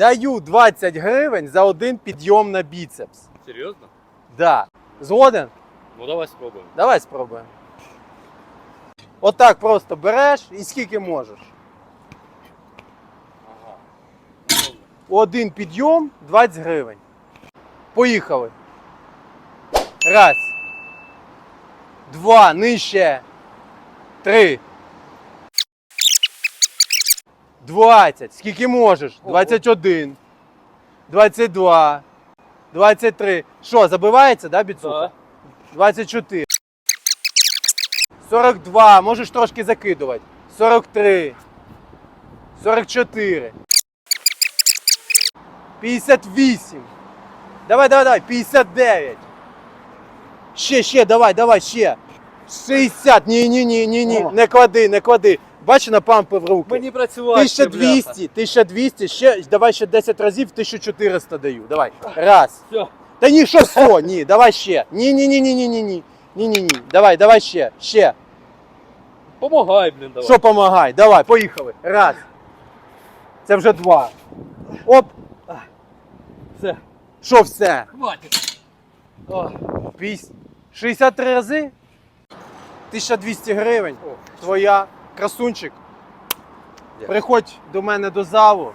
Даю 20 гривень за один підйом на біцепс. Серйозно? Да. Згоден? Ну давай спробуємо. Давай спробуємо. Отак просто береш і скільки можеш. Ага. Один підйом 20 гривень. Поїхали. Раз. Два. Нижче. Три. 20. Скільки можеш? Ого. 21. 22. 23. Що, забивається, да, біцуха? Да. 24. 42. Можеш трошки закидувати. 43. 44. 58. Давай, давай, давай. 59. Ще, ще, давай, давай, ще. 60. Ні, ні, ні, ні, ні. О. Не клади, не клади. Бач, на пампи в руки. Мені працювати. 1200, 1200, ще, давай ще 10 разів, 1400 даю. Давай. Раз. Все. Та ні, що все, ні, давай ще. Ні, ні, ні, ні, ні, ні, ні. Ні, ні, ні. Давай, давай ще. Ще. Помагай, блін, давай. Що помагай? Давай, поїхали. Раз. Це вже два. Оп. Все. Що все? Хватить. О. Піс- 63 рази? 1200 гривень. О. Твоя. Красунчик. Приходь до мене до залу.